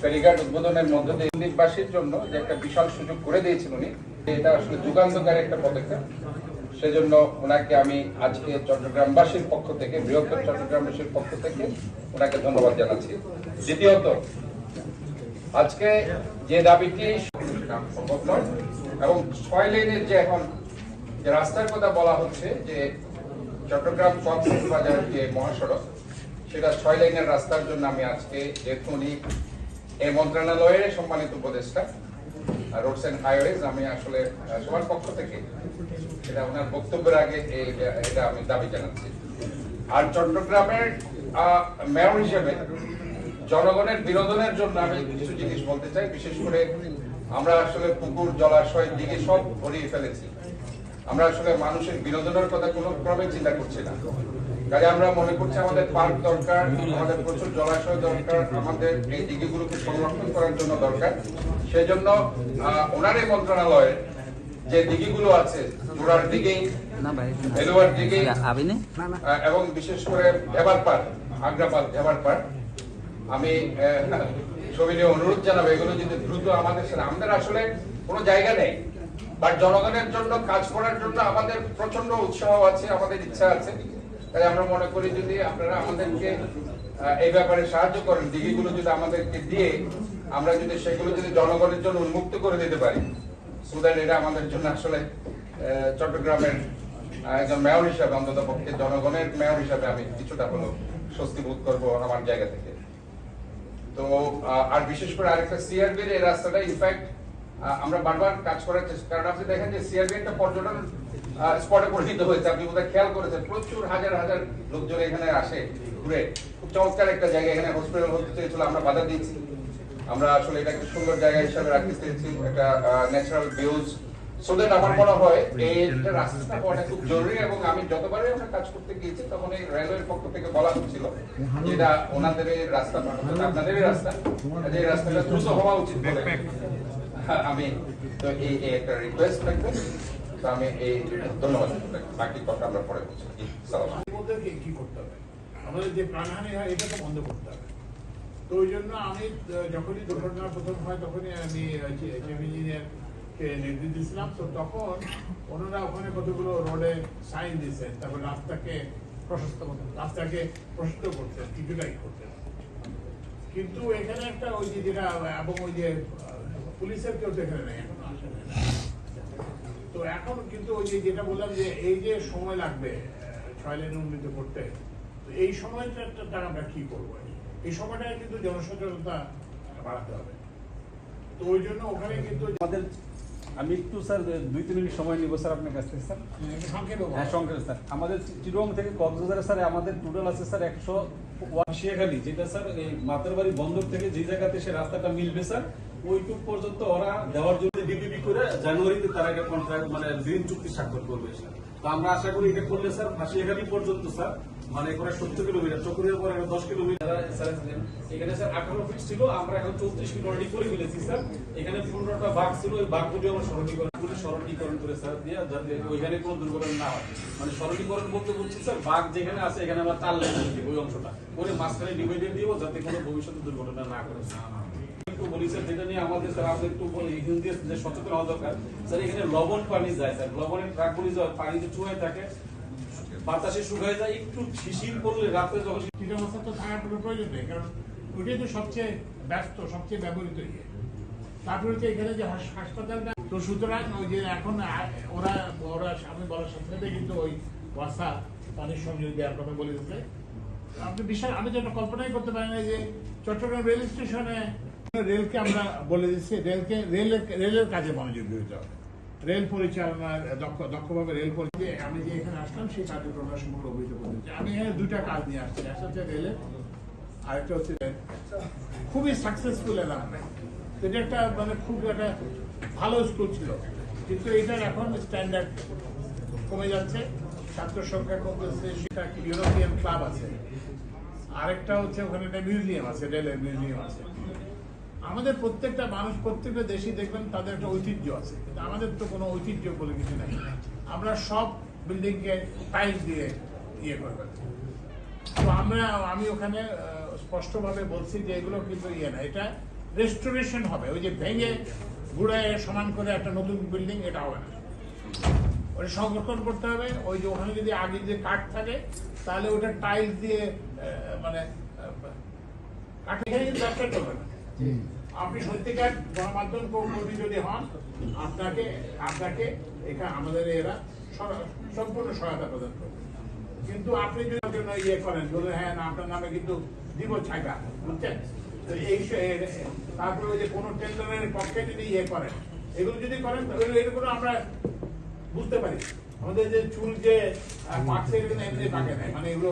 ফেরিঘাট উদ্বোধনের মধ্য দিয়ে দ্বীপবাসীর জন্য যে একটা বিশাল সুযোগ করে দিয়েছেন উনি এটা আসলে যুগান্তকারী একটা পদক্ষেপ। সেজন্য ওনাকে আমি আজকে চট্টগ্রামবাসীর পক্ষ থেকে, বৃহত্তর চট্টগ্রামবাসীর পক্ষ থেকে ওনাকে ধন্যবাদ জানাচ্ছি। দ্বিতীয়ত, আজকে যে দাবিটি এবং ছয় লেনের যে এখন যে রাস্তার কথা বলা হচ্ছে যে চট্টগ্রাম কক্সবাজার যে মহাসড়ক, সেটা ছয় লাইনের রাস্তার জন্য আমি আজকে যেহেতু উনি এই মন্ত্রণালয়ের সম্মানিত উপদেষ্টা রোডস অ্যান্ড হাইওয়েজ, আমি আসলে সবার পক্ষ থেকে এটা ওনার বক্তব্যের আগে এটা আমি দাবি জানাচ্ছি। আর চট্টগ্রামের মেয়র হিসেবে জনগণের বিনোদনের জন্য আমি কিছু জিনিস বলতে চাই। বিশেষ করে আমরা আসলে পুকুর, জলাশয় দিকে সব ভরিয়ে ফেলেছি। আমরা আসলে মানুষের বিনোদনের কথা কোনো ক্রমে চিন্তা করছি না। কাজে আমরা মনে করছি আমাদের পার্ক দরকার আমাদের প্রচুর জলাশয় দরকার আমাদের এই দিঘিগুলোকে সংরক্ষণ করার জন্য দরকার। সেই জন্য ওনার এই মন্ত্রণালয়ের যে দিঘিগুলো আছে জোড়ার দিঘি এলোয়ার দিঘি আহ, এবং বিশেষ করে ভেবার পার্ক আগ্রাপাল ভেবার পার্ক আমি অনুরোধ জানাব এগুলো যদি দ্রুত আমাদের সাথে আমাদের আসলে কোনো জায়গা নেই বাট জনগণের জন্য কাজ করার জন্য আমাদের প্রচণ্ড উৎসাহ আছে আমাদের ইচ্ছা আছে। তাই আমরা মনে করি যদি আপনারা আমাদেরকে এই ব্যাপারে সাহায্য করেন, দিঘিগুলো যদি আমাদেরকে দিয়ে আমরা যদি সেগুলো যদি জনগণের জন্য উন্মুক্ত করে দিতে পারি সুদান এটা আমাদের জন্য আসলে চট্টগ্রামের একজন মেয়র হিসাবে, অন্তত পক্ষে জনগণের মেয়র হিসাবে আমি কিছুটা হলো স্বস্তি বোধ করব আমার জায়গা থেকে। তো আর বিশেষ করে আরেকটা সিআরবির এই রাস্তাটা ইনফ্যাক্ট আমরা বারবার কাজ করার চেষ্টা কারণ আপনি দেখেন যে সিআরবি একটা পর্যটন স্পটে পরিণত হয়েছে। আপনি বোধহয় খেয়াল করেছেন, প্রচুর হাজার হাজার লোকজন এখানে আসে ঘুরে। খুব চমৎকার একটা জায়গা এখানে হসপিটাল হতে চেয়েছিল, আমরা বাধা দিয়েছি। আমরা আসলে এটাকে সুন্দর জায়গা হিসাবে রাখতে চেয়েছি, একটা ন্যাচারাল ভিউজ সো দেন আমার মনে হয় এই একটা রাস্তাটা হওয়াটা খুব জরুরি এবং আমি যতবারই আমরা কাজ করতে গিয়েছি, তখন এই রেলওয়ের পক্ষ থেকে বলা হচ্ছিল যে এটা ওনাদের রাস্তা আপনাদের রাস্তা। যে রাস্তাটা দ্রুত হওয়া উচিত আমি তো এই একটা রিকোয়েস্ট থাকবে, তো আমি এই ধন্যবাদ, বাকি কথা আমরা পরে বলছি। কি করতে হবে? আমাদের যে প্রাণহানি হয়, এটা তো বন্ধ করতে হবে। তো ওই জন্য আমি যখনই দুর্ঘটনা প্রথম হয়, তখনই আমি চিফ ইঞ্জিনিয়ারকে নির্দেশ দিয়েছিলাম, তো তখন ওনারা ওখানে কতগুলো রোডে সাইন দিয়েছেন, তারপর রাস্তাকে প্রশস্ত রাস্তাকে প্রশস্ত করতেন কিছুটাই করতেন কিন্তু এখানে একটা ওই যে যেটা, এবং ওই যে পুলিশের কেউ তো এখানে। তো এখন কিন্তু ওই যে যেটা বললাম যে এই যে সময় লাগবে ছয় লেন উন্নীত করতে, তো এই সময়টা আমরা কি করব এই সময়টা কিন্তু জনসচেতনতা বাড়াতে হবে তো ওই জন্য ওখানে কিন্তু আমাদের আমি একটু, স্যার, দুই, তিন মিনিট সময় নিব, স্যার, আপনার কাছ থেকে, স্যার। হ্যাঁ সংক্ষেপে স্যার, আমাদের চিরং থেকে কক্সবাজারে, স্যার, আমাদের টোটাল আছে, স্যার, একশো শিয়াখালি যেটা, স্যার এই মাতারবাড়ি বন্দর থেকে যে জায়গাতে সে রাস্তাটা মিলবে, স্যার, ওইটুক পর্যন্ত ওরা দেওয়ার জন্য ডিবিবি করে জানুয়ারিতে তারা একটা কন্ট্রাক্ট মানে ঋণ চুক্তি স্বাক্ষর করবে, স্যার। তো আমরা আশা করি এটা করলে, স্যার ফাঁসিয়াখালি পর্যন্ত, স্যার মানে করে সত্তর কিলোমিটার চকুরিয়ার পরে দশ কিলোমিটার। এখানে স্যার আঠারো ফিট ছিল, আমরা এখন চৌত্রিশ ফিট অলরেডি করে ফেলেছি স্যার। এখানে পনেরোটা বাঘ ছিল, ওই বাঘগুলি আমরা সরলীকরণ করে সরলীকরণ করে স্যার দিয়ে যাতে ওইখানে কোনো দুর্ঘটনা না হয়। মানে সরলীকরণ বলতে বলছি স্যার, বাঘ যেখানে আছে, এখানে আমরা চার লাইন দিব ওই অংশটা। করে মাঝখানে ডিভাইডেড দিব যাতে কোনো ভবিষ্যতে দুর্ঘটনা না করে একটু বলি স্যার, যেটা নিয়ে আমাদের স্যার আমাদের একটু দিয়ে যে সচেতন হওয়া দরকার। স্যার, এখানে লবণ পানি যায়, স্যার। লবণের ট্রাকগুলি পানিতে চুয়ায় থাকে বাতাসে শুকায় যায়, একটু শিশির পড়লে রাতে যখন ঠিক অবস্থা তো থাকার কোনো প্রয়োজন নেই, কারণ ওইটাই তো সবচেয়ে ব্যস্ত, সবচেয়ে ব্যবহৃত ইয়ে। তারপরে হচ্ছে এখানে যে হাস- হাসপাতালটা, তো সুতরাং ওই যে এখন ওরা ওরা আমি বলার সাথে সাথে কিন্তু ওই বর্ষা পানির সংযোগ দেওয়ার কথা বলে দিতে আপনি বিশাল আমি যেটা কল্পনাই করতে পারি না যে চট্টগ্রাম রেল স্টেশনে রেলকে আমরা বলে দিচ্ছি, রেলকে রেলের রেলের কাজে মনোযোগ দিতে হবে। রেল পরিচালনার দক্ষ, দক্ষভাবে রেল পরিচালনা আমি যে এখানে আসলাম, সেই কার্যক্রমটা সম্পর্কে অভিহিত করতে চাই। আমি এখানে দুইটা কাজ নিয়ে আসছি। একটা হচ্ছে রেলের আরেকটা হচ্ছে খুবই সাকসেসফুল এলাম এটা একটা মানে খুব একটা ভালো স্কুল ছিল। কিন্তু এটার এখন স্ট্যান্ডার্ড কমে যাচ্ছে। ছাত্র সংখ্যা কমতেছে সেটা ইউরোপিয়ান ক্লাব আছে। আরেকটা হচ্ছে ওখানে একটা মিউজিয়াম আছে, রেলের মিউজিয়াম আছে। আমাদের প্রত্যেকটা মানুষ, প্রত্যেকটা দেশই দেখবেন তাদের একটা ঐতিহ্য আছে। কিন্তু আমাদের তো কোনো ঐতিহ্য বলে কিছু নাই। আমরা সব বিল্ডিংকে টাইলস দিয়ে ইয়ে করে তো আমরা, আমি ওখানে স্পষ্টভাবে বলছি যে এগুলো কিন্তু ইয়ে না, এটা রেস্টোরেশন হবে। ওই যে ভেঙে গুড়ায় সমান করে একটা নতুন বিল্ডিং, এটা হবে না। ওটা সংরক্ষণ করতে হবে। ওই যে ওখানে যদি আগে যে কাঠ থাকে, তাহলে ওটা টাইলস দিয়ে মানে কাঠে খেয়ে ব্যবসা চলবে না। আপনি সত্যিকার গণমাধ্যম কর্মী যদি হন আপনাকে আপনাকে এখানে আমাদের এরা সম্পূর্ণ সহায়তা প্রদান করবে। কিন্তু আপনি যদি জন্য ইয়ে করেন বলে হ্যাঁ আপনার নামে কিন্তু দিব ছাইটা বুঝছেন? তো এই তারপরে ওই যে কোনো টেন্ডারের পক্ষে যদি ইয়ে করেন এগুলো যদি করেন তাহলে এগুলো আমরা বুঝতে পারি। আমাদের যে চুল যে পাকছে এগুলো এমনি পাকে নেয় মানে এগুলো